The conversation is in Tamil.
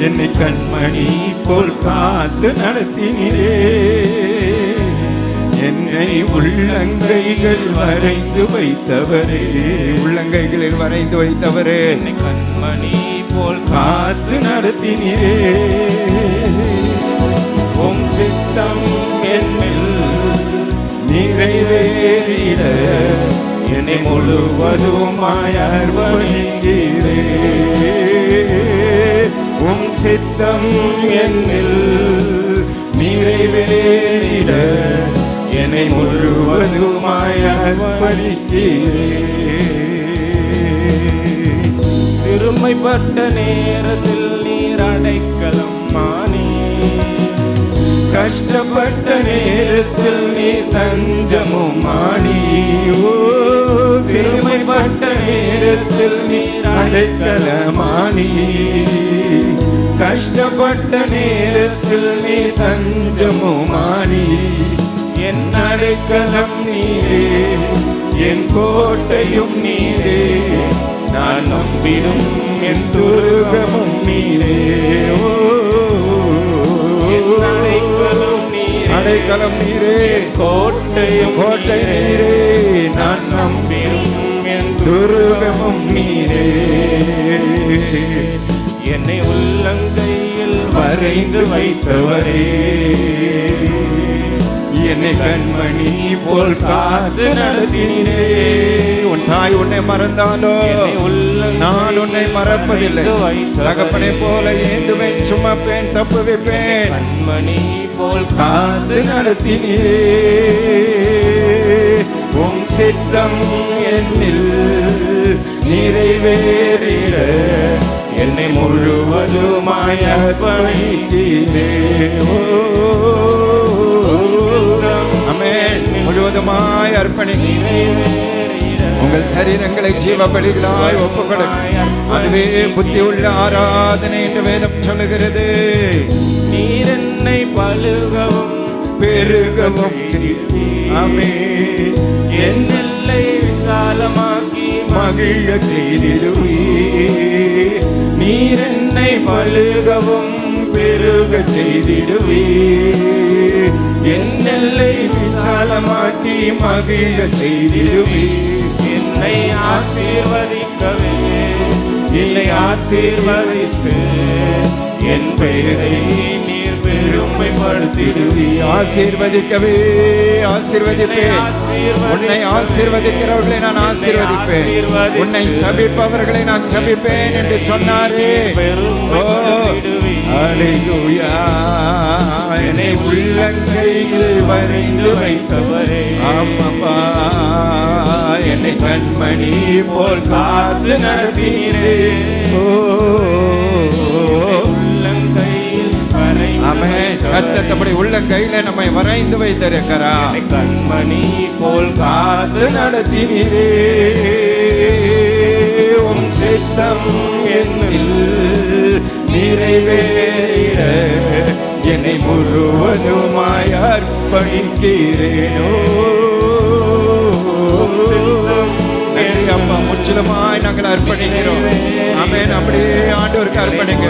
என்னை கண்மணி போல் காத்து நடத்தினீரே. என்னை உள்ளங்கைகள் வரைந்து வைத்தவரே. உள்ளங்கைகளில் வரைந்து வைத்தவரே. என்னை கண்மணி போல் காத்து நடத்தினீரே. உம் சித்தம் என்னில் நிறைவேறிட என்னை முழுவதுமாய் அர்ப்பணிச்சீரே. சித்தம் என்னில் நிறைவேறிட என்னை முழுவதுமாய் அர்ப்பணித்தீரே சிறுமைப்பட்ட நேரத்தில் நீர் அடைக்கலம் மானே. கஷ்டப்பட்ட நேரத்தில் நீ தஞ்சமும் மாணியோ சிறுமைப்பட்ட நேரத்தில் நீ அடைக்கலமானி கஷ்டப்பட்ட நேரத்தில் நீ தஞ்சமும் ஆடி என் அடைக்கலம் நீரே என் கோட்டையும் நீரே நான் நம்பிடும் என் துருகமும் நீரே. அடைக்கலம் நீரே கோட்டையும் கோட்டை நீரே நான் நம்பிடும் என் துருகமும் நீரே. என்னை உள்ளங்கையில் வரைந்து வைத்தவரே. என்னை கண்மணி போல் காத்து நடத்தினீரே. உன் தாய் உன்னை மறந்தாலோ? உள்ளங்கையில் நான் உன்னை மறப்பதில்லை. தகப்பனை போல ஏந்துவேன் சுமப்பேன் தப்பு வைப்பேன். கண்மணி போல் காத்து நடத்தினீரே. உம் சித்தம் என்னில் நிறைவேறிட. முழுவதுமாய் அர்ப்பணித்தீரே ஆமென். முழுவதுமாய் அர்ப்பணிக்கிறேன். உங்கள் சரீரங்களை ஜீவ பலிகளாய் ஒப்புக்கொடு. அதுவே புத்தி உள்ள ஆராதனை என்று வேதம் சொல்லுகிறது. நீர் என்னை பழுகவும் பெருகவும் ஆமே என் விசாலமாக்கி மகிழ செய்திடுவே நீர் என்னை பழுகவும் பெருக செய்திடுவே என் எல்லை விசாலமாக்கி மகிழ செய்திடுவே என்னை ஆசீர்வதிக்கவே இல்லை ஆசீர்வதித்து என் பெயரை பெருமைப்படுத்திடுவீ ஆசீர்வதிக்கவே ஆசீர்வதிப்பேன் உன்னை ஆசீர்வதிக்கிறவர்களை நான் ஆசீர்வதிப்பேன். உன்னை சபிப்பவர்களை நான் சபிப்பேன் என்று சொன்னாரே. ஓ அல்லேலூயா என்னை உள்ளங்கையில் வரைந்து வைத்தவரே. ஆமாப்பா. என்னை கண்மணி போல் காத்து நடத்தினீரே. ஓ ஆமே கத்தத்தபடி உள்ளங்கையில நம்மை வரைந்து வைத்திருக்கிறா. என்னை கண்மணி போல் காத்து நடத்தினீரே. உம் சித்தம் என்னில் நிறைவேறிட என்னை முழுவதுமாய் அர்ப்பணிக்கிறேனோ. அப்பா முற்றிலுமாய் நாங்கள் அர்ப்பணிக்கிறோம். ஆமென். அப்படியே ஆண்டவருக்கு அர்ப்பணிங்க